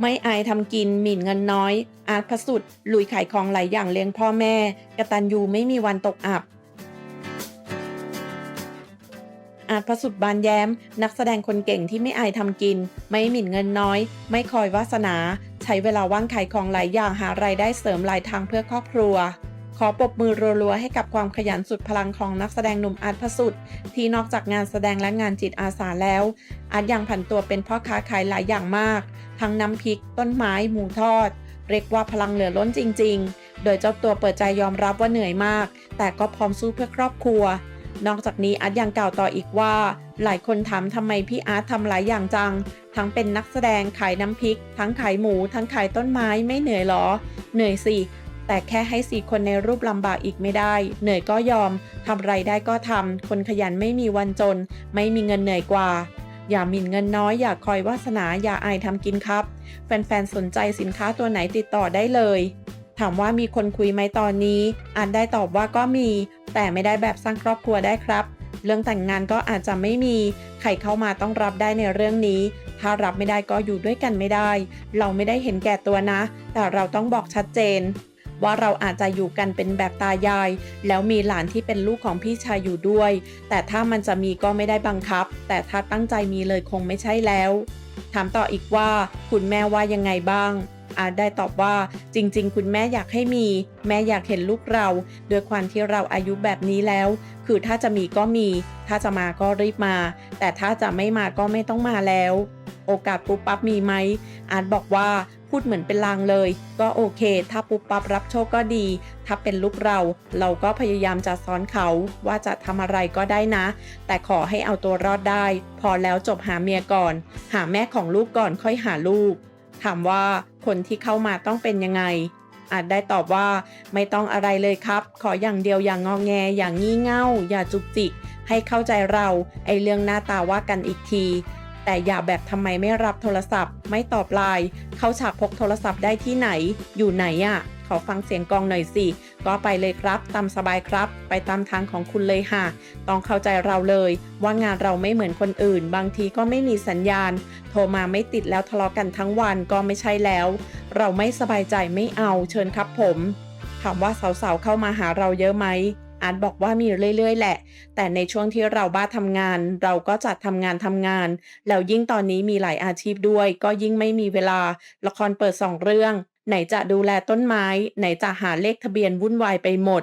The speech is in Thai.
ไม่อายทำกินหมิ่นเงินน้อย อาร์ตพสุดลุยขายของหลายอย่างเลี้ยงพ่อแม่กระตัญญูไม่มีวันตกอับ อาจพระสุดบานแย้ม นักแสดงคนเก่งที่ไม่อายทำกิน ไม่หมิ่นเงินน้อย ไม่คอยวาสนา ใช้เวลาว่างขายของหลายอย่างหารายได้เสริมหลายทางเพื่อครอบครัว ขอปรบมือรัวๆให้กับความขยันสุดพลังของนักแสดงหนุ่มอาร์ตพระสุดที่นอกจากงานแสดงและงานจิตอาสาแล้ว อาร์ตยังผันตัวเป็นพ่อค้าขายหลายอย่างมาก ทั้งน้ำพริก ต้นไม้ หมูทอด เรียกว่าพลังเหลือล้นจริง ๆ โดยเจ้าตัวเปิดใจยอมรับว่าเหนื่อยมาก แต่ก็พร้อมสู้เพื่อครอบครัว นอกจากนี้อาร์ตยังกล่าวต่ออีกว่า หลายคนถามทำไมพี่อาร์ตทำหลายอย่างจัง ทั้งเป็นนักแสดงขายน้ำพริก ทั้งขายหมู ทั้งขายต้นไม้ไม่เหนื่อยหรอ เหนื่อยสิ แต่แค่ให้สี่คนในรูปลำบากอีกไม่ได้ เหนื่อยก็ยอมทำไรได้ก็ทำ คนขยันไม่มีวันจน ไม่มีเงินเหนื่อยกว่า อย่าหมิ่นเงินน้อย อย่าคอยวาสนา อย่าอายทำกินครับ แฟนๆ สนใจสินค้าตัวไหนติดต่อได้เลย ถามว่ามีคนคุยไหมตอนนี้อาจได้ตอบว่าก็มี แต่ไม่ได้แบบสร้างครอบครัวได้ครับ เรื่องแต่งงานก็อาจจะไม่มี ใครเข้ามาต้องรับได้ในเรื่องนี้ถ้ารับไม่ได้ก็อยู่ด้วยกันไม่ได้ เราไม่ได้เห็นแก่ตัวนะ แต่เราต้องบอกชัดเจน ว่าเราอาจจะอยู่กันเป็นแบบตายาย แล้วมีหลานที่เป็นลูกของพี่ชายอยู่ด้วย แต่ถ้ามันจะมีก็ไม่ได้บังคับ แต่ถ้าตั้งใจมีเลยคงไม่ใช่แล้ว ถามต่ออีกว่า คุณแม่ว่ายังไงบ้างอาจได้ตอบว่าจริง ๆ คุณแม่อยากให้มี แม่อยากเห็นลูกเราด้วยความที่เราอายุแบบนี้แล้ว คือถ้าจะมีก็มี ถ้าจะมาก็รีบมา แต่ถ้าจะไม่มาก็ไม่ต้องมาแล้ว โอกาสปุ๊บปั๊บมีไหมอาร์ตบอกว่า พูดเหมือนเป็นลางเลย ก็โอเค ถ้าปุ๊บปั๊บรับโชคก็ดี ถ้าเป็นลูกเรา เราก็พยายามจะสอนเขาว่าจะทำอะไรก็ได้นะ แต่ขอให้เอาตัวรอดได้ พอแล้วจบหาเมียก่อน หาแม่ของลูกก่อนค่อยหาลูก ถามว่าคนที่เข้ามาต้องเป็นยังไงอาจได้ตอบว่าไม่ต้องอะไรเลยครับ ขออย่างเดียวอย่างงอแง อย่างงี่เง่า อย่าจุกจิก ให้เข้าใจเรา ไอเรื่องหน้าตาว่ากันอีกที แต่อย่าแบบทำไมไม่รับโทรศัพท์ ไม่ตอบไลน์เข้าฉากพกโทรศัพท์ได้ที่ไหน อยู่ไหนอะ่ะ ขอฟังเสียงกองหน่อยสิ ก็ไปเลยครับตามสบายครับ ไปตามทางของคุณเลยค่ะ ต้องเข้าใจเราเลย ว่างานเราไม่เหมือนคนอื่น บางทีก็ไม่มีสัญญาณ โทรมาไม่ติดแล้วทะเลาะกันทั้งวันก็ไม่ใช่แล้ว เราไม่สบายใจไม่เอาเชิญครับผมถามว่าสาวๆเข้ามาหาเราเยอะไหม อาร์ตบอกว่ามีเรื่อยๆ แหละ แต่ในช่วงที่เราบ้าทำงาน เราก็จัดทำงานทำงาน แล้วยิ่งตอนนี้มีหลายอาชีพด้วย ก็ยิ่งไม่มีเวลา ละครเปิดสองเรื่อง ไหนจะดูแลต้นไม้ ไหนจะหาเลขทะเบียนวุ่นวายไปหมด